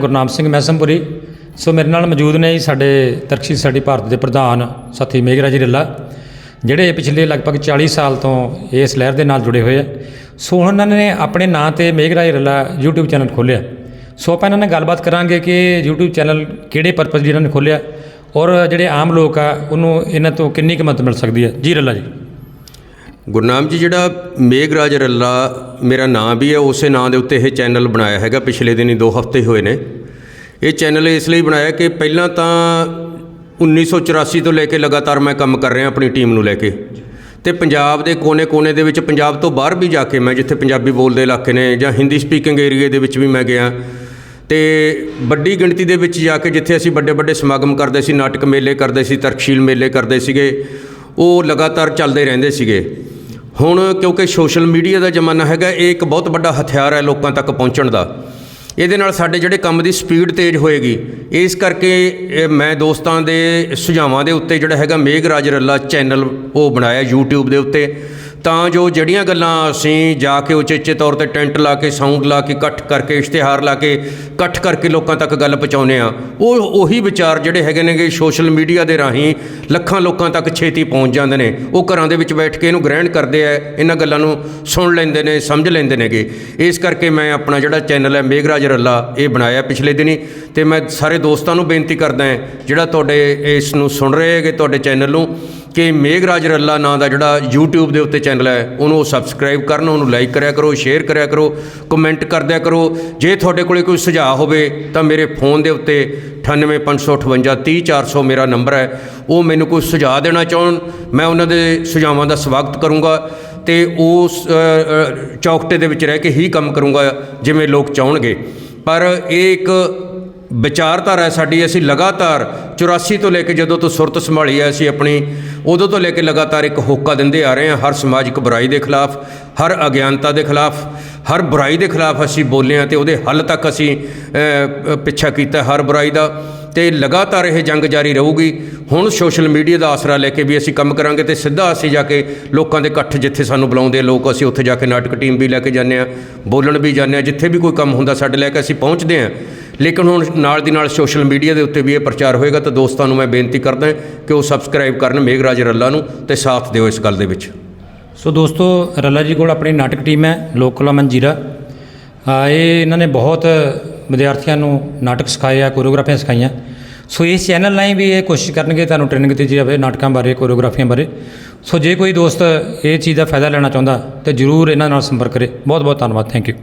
ਗੁਰਨਾਮ ਸਿੰਘ ਮੈਸਮਪੁਰੀ। ਸੋ ਮੇਰੇ ਨਾਲ ਮੌਜੂਦ ਨੇ ਜੀ ਸਾਡੇ ਤਰਕਸ਼ੀ ਸਾਡੀ ਭਾਰਤ ਦੇ ਪ੍ਰਧਾਨ ਸਾਥੀ ਮੇਘਰਾਜ ਰੱਲਾ ਜਿਹੜੇ ਪਿਛਲੇ ਲਗਭਗ 40 ਸਾਲ ਤੋਂ ਇਸ ਲਹਿਰ ਦੇ ਨਾਲ ਜੁੜੇ ਹੋਏ ਆ। ਸੋ ਹੁਣ ਉਹਨਾਂ ਨੇ ਆਪਣੇ ਨਾਂ ਤੇ ਮੇਘਰਾਜ ਰੱਲਾ YouTube ਚੈਨਲ ਖੋਲ੍ਹਿਆ। ਸੋ ਆਪਾਂ ਇਹਨਾਂ ਨਾਲ ਗੱਲਬਾਤ ਕਰਾਂਗੇ ਕਿ YouTube ਚੈਨਲ ਕਿਹੜੇ ਪਰਪਸ ਲਈ ਇਹਨਾਂ ਨੇ ਖੋਲ੍ਹਿਆ ਔਰ ਜਿਹੜੇ ਆਮ ਲੋਕ ਆ, ਉਹਨੂੰ ਇਹਨਾਂ ਤੋਂ ਕਿੰਨੀ ਕੁ ਮਦਦ ਮਿਲ ਸਕਦੀ ਹੈ? ਜੀ ਰੱਲਾ ਜੀ। ਗੁਰਨਾਮ ਜੀ, ਜਿਹੜਾ ਮੇਘਰਾਜ ਰੱਲਾ ਮੇਰਾ ਨਾਮ ਵੀ ਹੈ, ਉਸੇ ਨਾਂ ਦੇ ਉੱਤੇ ਇਹ ਚੈਨਲ ਬਣਾਇਆ ਹੈਗਾ, ਪਿਛਲੇ ਦਿਨੀ 2 ਹਫ਼ਤੇ ਹੋਏ ਨੇ। ਇਹ ਚੈਨਲ ਇਸ ਲਈ ਬਣਾਇਆ ਕਿ ਪਹਿਲਾਂ ਤਾਂ 1984 ਤੋਂ ਲੈ ਕੇ ਲਗਾਤਾਰ ਮੈਂ ਕੰਮ ਕਰ ਰਿਹਾ ਆਪਣੀ ਟੀਮ ਨੂੰ ਲੈ ਕੇ। ਤੇ ਪੰਜਾਬ ਦੇ ਕੋਨੇ-ਕੋਨੇ ਦੇ ਵਿੱਚ, ਪੰਜਾਬ ਤੋਂ ਬਾਹਰ ਵੀ ਜਾ ਕੇ ਮੈਂ, ਜਿੱਥੇ ਪੰਜਾਬੀ ਬੋਲਦੇ ਇਲਾਕੇ ਨੇ ਜਾਂ ਹਿੰਦੀ ਸਪੀਕਿੰਗ ਏਰੀਏ ਦੇ ਵਿੱਚ ਵੀ ਮੈਂ ਗਿਆ। ਤੇ ਵੱਡੀ ਗਿਣਤੀ ਦੇ ਵਿੱਚ ਜਾ ਕੇ ਜਿੱਥੇ ਅਸੀਂ ਵੱਡੇ ਵੱਡੇ ਸਮਾਗਮ ਕਰਦੇ ਸੀ, ਨਾਟਕ ਮੇਲੇ ਕਰਦੇ ਸੀ, ਤਰਕਸ਼ੀਲ ਮੇਲੇ ਕਰਦੇ ਸੀਗੇ, ਉਹ ਲਗਾਤਾਰ ਚੱਲਦੇ ਰਹਿੰਦੇ ਸੀਗੇ। ਹੁਣ ਕਿਉਂਕਿ ਸੋਸ਼ਲ ਮੀਡੀਆ ਦਾ ਜ਼ਮਾਨਾ ਹੈਗਾ, ਇਹ ਇੱਕ ਬਹੁਤ ਵੱਡਾ ਹਥਿਆਰ ਹੈ ਲੋਕਾਂ ਤੱਕ ਪਹੁੰਚਣ ਦਾ। ਇਹਦੇ ਨਾਲ ਸਾਡੇ ਜਿਹੜੇ ਕੰਮ ਦੀ ਸਪੀਡ ਤੇਜ਼ ਹੋਏਗੀ, ਇਸ ਕਰਕੇ ਮੈਂ ਦੋਸਤਾਂ ਦੇ ਸੁਝਾਵਾਂ ਦੇ ਉੱਤੇ ਜਿਹੜਾ ਹੈਗਾ ਮੇਘਰਾਜ ਰੱਲਾ ਚੈਨਲ ਉਹ ਬਣਾਇਆ YouTube ਦੇ ਉੱਤੇ। ਤਾਂ ਜੋ ਜਿਹੜੀਆਂ ਗੱਲਾਂ ਅਸੀਂ ਜਾ ਕੇ ਉਚੇਚੇ ਤੌਰ ਤੇ ਟੈਂਟ ਲਾ ਕੇ, ਸਾਊਂਡ ਲਾ ਕੇ, ਇਕੱਠ ਕਰਕੇ, ਇਸ਼ਤਿਹਾਰ ਲਾ ਕੇ, ਇਕੱਠ ਕਰਕੇ ਲੋਕਾਂ ਤੱਕ ਗੱਲ ਪਹੁੰਚਾਉਂਦੇ ਆ ਉਹ ਉਹੀ ਵਿਚਾਰ ਜਿਹੜੇ ਹੈਗੇ ਨੇਗੇ ਸੋਸ਼ਲ ਮੀਡੀਆ ਦੇ ਰਾਹੀਂ ਲੱਖਾਂ ਲੋਕਾਂ ਤੱਕ ਛੇਤੀ ਪਹੁੰਚ ਜਾਂਦੇ ਨੇ। ਉਹ ਘਰਾਂ ਦੇ ਵਿੱਚ ਬੈਠ ਕੇ ਇਹਨੂੰ ਗ੍ਰਹਿਣ ਕਰਦੇ ਆ, ਇਹਨਾਂ ਗੱਲਾਂ ਨੂੰ ਸੁਣ ਲੈਂਦੇ ਨੇ, ਸਮਝ ਲੈਂਦੇ ਨੇਗੇ। ਇਸ ਕਰਕੇ ਮੈਂ ਆਪਣਾ ਜਿਹੜਾ ਚੈਨਲ ਹੈ ਮੇਘਰਾਜ ਰੱਲਾ, ਇਹ ਬਣਾਇਆ ਪਿਛਲੇ ਦਿਨੀ। ਤੇ ਮੈਂ ਸਾਰੇ ਦੋਸਤਾਂ ਨੂੰ ਬੇਨਤੀ ਕਰਦਾ ਹਾਂ, ਜਿਹੜਾ ਤੁਹਾਡੇ ਇਸ ਨੂੰ ਸੁਣ ਰਹੇ ਹੈਗੇ, ਤੁਹਾਡੇ ਚੈਨਲ ਨੂੰ ਕਿ ਮੇਘਰਾਜ ਰੱਲਾ ਨਾਂ ਦਾ ਜਿਹੜਾ YouTube ਦੇ ਉੱਤੇ ਚੈਨਲ ਹੈ, ਉਹਨੂੰ ਸਬਸਕ੍ਰਾਈਬ ਕਰਨ, ਉਹਨੂੰ ਲਾਈਕ ਕਰਿਆ ਕਰੋ ਸ਼ੇਅਰ ਕਰਿਆ ਕਰੋ ਕਮੈਂਟ ਕਰਦਿਆ ਕਰੋ। ਜੇ ਤੁਹਾਡੇ ਕੋਲੇ ਕੋਈ ਸੁਝਾਅ ਹੋਵੇ, ਤਾਂ ਮੇਰੇ ਫੋਨ ਦੇ ਉੱਤੇ 9855530400 ਮੇਰਾ ਨੰਬਰ ਹੈ। ਉਹ ਮੈਨੂੰ ਕੋਈ ਸੁਝਾਅ ਦੇਣਾ ਚਾਹਣ, ਮੈਂ ਉਹਨਾਂ ਦੇ ਸੁਝਾਵਾਂ ਦਾ ਸਵਾਗਤ ਕਰੂੰਗਾ ਤੇ ਉਸ ਚੌਕਟੇ ਦੇ ਵਿੱਚ ਰਹਿ ਕੇ ਹੀ ਕੰਮ ਕਰੂੰਗਾ, ਜਿਵੇਂ ਲੋਕ ਚਾਹਣਗੇ। ਪਰ ਇਹ ਇੱਕ ਵਿਚਾਰਧਾਰਾ ਸਾਡੀ, ਅਸੀਂ ਲਗਾਤਾਰ 84 ਤੋਂ ਲੈ ਕੇ ਜਦੋਂ ਤੋਂ ਸੁਰਤ ਸੰਭਾਲੀ ਹੈ, ਅਸੀਂ ਆਪਣੀ ਉਦੋਂ ਤੋਂ ਲੈ ਕੇ ਲਗਾਤਾਰ ਇੱਕ ਹੋਕਾ ਦਿੰਦੇ ਆ ਰਹੇ ਹਾਂ, ਹਰ ਸਮਾਜਿਕ ਬੁਰਾਈ ਦੇ ਖਿਲਾਫ, ਹਰ ਅਗਿਆਨਤਾ ਦੇ ਖਿਲਾਫ, ਹਰ ਬੁਰਾਈ ਦੇ ਖਿਲਾਫ ਅਸੀਂ ਬੋਲੇ ਹਾਂ ਤੇ ਉਹਦੇ ਹੱਲ ਤੱਕ ਅਸੀਂ ਪਿੱਛਾ ਕੀਤਾ ਹਰ ਬੁਰਾਈ ਦਾ। ਤੇ ਲਗਾਤਾਰ ਇਹ ਜੰਗ ਜਾਰੀ ਰਹੂਗੀ। ਹੁਣ ਸੋਸ਼ਲ ਮੀਡੀਆ ਦਾ ਆਸਰਾ ਲੈ ਕੇ ਵੀ ਅਸੀਂ ਕੰਮ ਕਰਾਂਗੇ ਤੇ ਸਿੱਧਾ ਅਸੀਂ ਜਾ ਕੇ ਲੋਕਾਂ ਦੇ ਇਕੱਠ ਜਿੱਥੇ ਸਾਨੂੰ ਬੁਲਾਉਂਦੇ ਆ ਲੋਕ, ਅਸੀਂ ਉੱਥੇ ਜਾ ਕੇ ਨਾਟਕ ਟੀਮ ਵੀ ਲੈ ਕੇ ਜਾਂਦੇ ਆ ਬੋਲਣ ਵੀ ਜਾਂਦੇ ਆ ਜਿੱਥੇ ਵੀ ਕੋਈ ਕੰਮ ਹੁੰਦਾ ਸਾਡੇ ਲੈ ਕੇ ਅਸੀਂ ਪਹੁੰਚਦੇ ਆ ਲੇਕਿਨ ਹੁਣ ਨਾਲ ਦੀ ਨਾਲ ਸੋਸ਼ਲ ਮੀਡੀਆ ਦੇ ਉੱਤੇ ਵੀ ਇਹ ਪ੍ਰਚਾਰ ਹੋਏਗਾ ਤਾਂ ਦੋਸਤਾਂ ਨੂੰ ਮੈਂ ਬੇਨਤੀ ਕਰਦਾ ਕਿ ਉਹ ਸਬਸਕ੍ਰਾਈਬ ਕਰਨ ਮੇਘਰਾਜ ਰੱਲਾ ਨੂੰ ਤੇ ਸਾਥ ਦਿਓ ਇਸ ਗੱਲ ਦੇ ਵਿੱਚ। ਸੋ ਦੋਸਤੋ, ਰੱਲਾ ਜੀ ਕੋਲ ਆਪਣੀ ਨਾਟਕ ਟੀਮ ਹੈ ਲੋਕਲ ਮੰਜੀਰਾ। ਆ, ਇਹ ਇਹਨਾਂ ਨੇ ਬਹੁਤ ਵਿਦਿਆਰਥੀਆਂ ਨੂੰ ਨਾਟਕ ਸਿਖਾਏ ਆ, ਕੋਰੀਓਗ੍ਰਾਫੀਆਂ ਸਿਖਾਈਆਂ। ਸੋ ਇਸ ਚੈਨਲ ਰਾਹੀਂ ਵੀ ਇਹ ਕੋਸ਼ਿਸ਼ ਕਰਨਗੇ ਤੁਹਾਨੂੰ ਟ੍ਰੇਨਿੰਗ ਦਿੱਤੀ ਜਾਵੇ ਨਾਟਕਾਂ ਬਾਰੇ, ਕੋਰੀਓਗ੍ਰਾਫੀਆਂ ਬਾਰੇ। ਸੋ ਜੇ ਕੋਈ ਦੋਸਤ ਇਹ ਚੀਜ਼ ਦਾ ਫਾਇਦਾ ਲੈਣਾ ਚਾਹੁੰਦਾ ਤੇ ਜਰੂਰ ਇਹਨਾਂ ਨਾਲ ਸੰਪਰਕ ਕਰੇ। ਬਹੁਤ ਬਹੁਤ ਧੰਨਵਾਦ ਥੈਂਕ ਯੂ